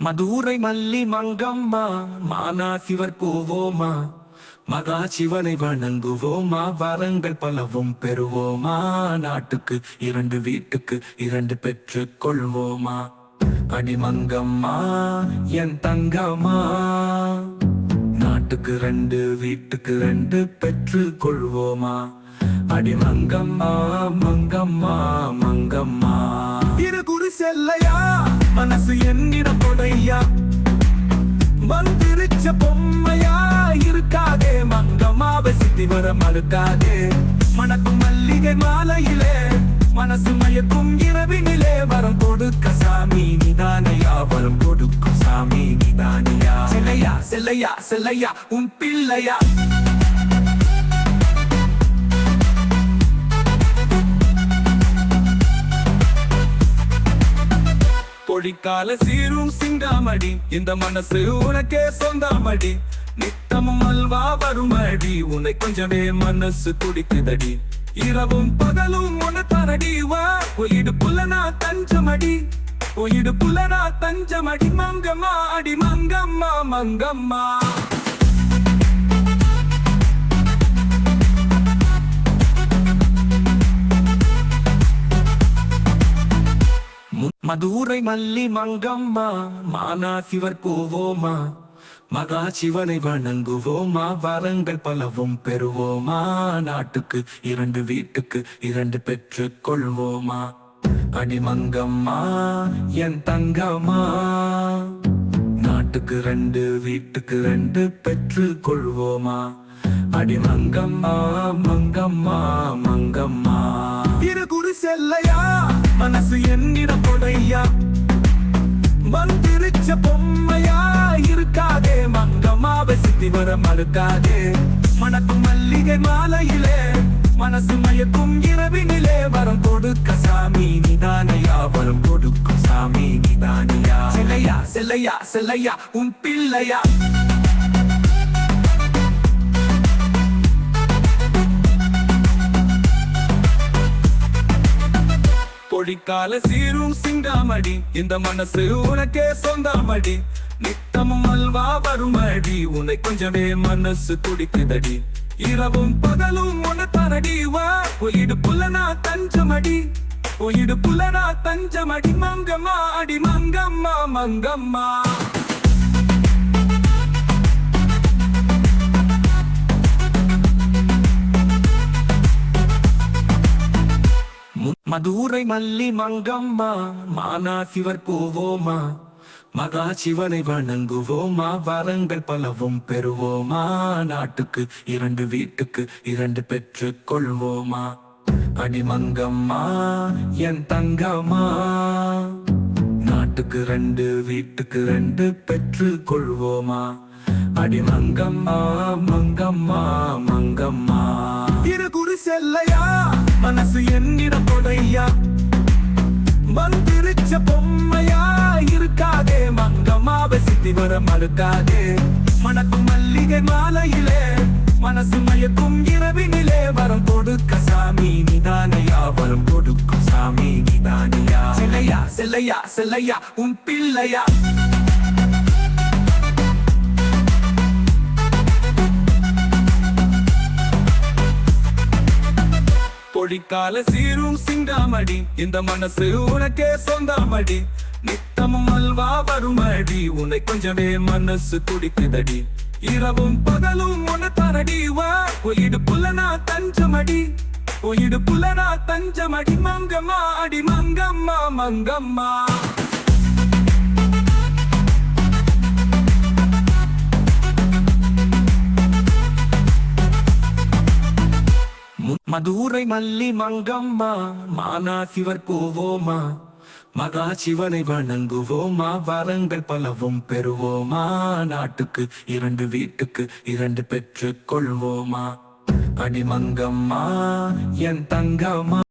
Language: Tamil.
மதுரை மல்லி மங்கம்மா மானா சிவர் போவோமா? மகா சிவனை வணங்குவோமா? வரங்கள் பலவும் பெறுவோமா? நாட்டுக்கு இரண்டு வீட்டுக்கு இரண்டு பெற்று கொள்வோமா? அடிமங்கம்மா என் தங்கம்மா. நாட்டுக்கு ரெண்டு வீட்டுக்கு ரெண்டு பெற்று கொள்வோமா? அடிமங்கம்மா மங்கம்மா மங்கம்மா. இரு குரு செல்லையா? மனசு என்கிற கொடையா? வந்திருச்ச பொம்மையா? இருக்காதே மங்கமாவை சித்தி வர மறுக்காதே. மணக்கும் மல்லிகை மாலையிலே மனசு மயக்கும் இரவினிலே. வரம் கொடுக்க சாமி நிதானையா? வரம் கொடுக்கும் சாமி நிதானியா? செல்லையா செல்லையா செல்லையா? உன் பிள்ளையா? கோழிக்கால சீரும் சிங்காமடி இந்த மனசு உனக்கே சொந்தாமடி. நித்தமும் அல்வா வருமடி. உன்னை கொஞ்சமே மனசு குடிக்குதடி இரவும் பகலும் உன தரடி. வா உயிடு புலனா தஞ்சமடி. உயிடு புலனா தஞ்சமடி. மங்கம்மா அடி மங்கம்மா மங்கம்மா. மதுரை மல்லி மங்கம்மா மானா சிவர் போவோமா மகா சிவனை வணங்குவோமா? வரங்கள் பலவும் பெறுவோமா? நாட்டுக்கு இரண்டு வீட்டுக்கு இரண்டு பெற்று கொள்வோமா? அடிமங்கம்மா என் தங்கம்மா. நாட்டுக்கு ரெண்டு வீட்டுக்கு ரெண்டு பெற்று கொள்வோமா? அடிமங்கம்மா மங்கம்மா மங்கம்மா. இரு குரு செல்லையா மனசு என்கிற பொடையா வந்திருச்ச பொம்மையா? இருக்காதே மங்கமாவை சித்தி வர மறுக்காதே. மணக்கும் மல்லிகை மாலையிலே மனசு மயக்கும் இரவினிலே. வரம் கொடுக்க சாமி நிதானையா. வரம் கொடுக்கும் சாமி நிதானியா. செல்லையா செல்லையா செல்லையா உன் பிள்ளையா. பொழிக்கால சீரும் சிங்காமடி இந்த மனசு உனக்கே சொந்தாமடி. நித்தமும் அல்வா வருமடி. உன்னை கொஞ்சமே மனசு துடிக்குதடி. இரவும் பகலும் உன தரடி வா உயிடு புலனா தஞ்சமடி. உயிடு புலனா தஞ்சமடி. மங்கம்மா அடி மங்கம்மா மங்கம்மா. மதுரை மல்லி மங்கம்மா மானா சிவர் போவோமா மகா சிவனை வணங்குவோமா? வரங்கள் பலவும் பெறுவோமா? நாட்டுக்கு இரண்டு வீட்டுக்கு இரண்டு பெற்று கொள்வோமா? அடிமங்கம்மா என் தங்கம்மா. நாட்டுக்கு ரெண்டு வீட்டுக்கு ரெண்டு பெற்று கொள்வோமா? அடிமங்கம்மா மங்கம்மா மங்கம்மா இரு குரு செல்லை மனசு என்கிற பொடையா வந்திருச்ச பொம்மையா? இருக்காதே மங்கம்மாவை சித்தி வர மறுக்காதே. மணக்கும் மல்லிகை மாலையிலே மனசு மயக்கும் இரவினிலே. வரம் கொடுக்க சாமி நிதானையா? வரம் கொடுக்கும் சாமி நிதானியா? சிலையா சிலையா சிலையா உன் பிள்ளையா? கால சீரும் சிங்காமடி இந்த மனசு உனக்கே சொந்தாமடி. நித்தமும் அல்வா வருமடி. உன்னை கொஞ்சமே மனசு துடிக்குதடி. இரவும் பகலும் உன தரடி வா உயிடு புலனா தஞ்சமடி. உயிடு புலனா தஞ்சமடி. மங்கம்மா அடி மங்கம்மா மங்கம்மா. மதுரை மல்லி மங்கம்மா மானா சிவர் போவோமா மகா சிவனை வணங்குவோமா? வரங்கள் பலவும் பெறுவோமா? நாட்டுக்கு இரண்டு வீட்டுக்கு இரண்டு பெற்று கொள்வோமா? அடிமங்கம்மா என் தங்கம்மா.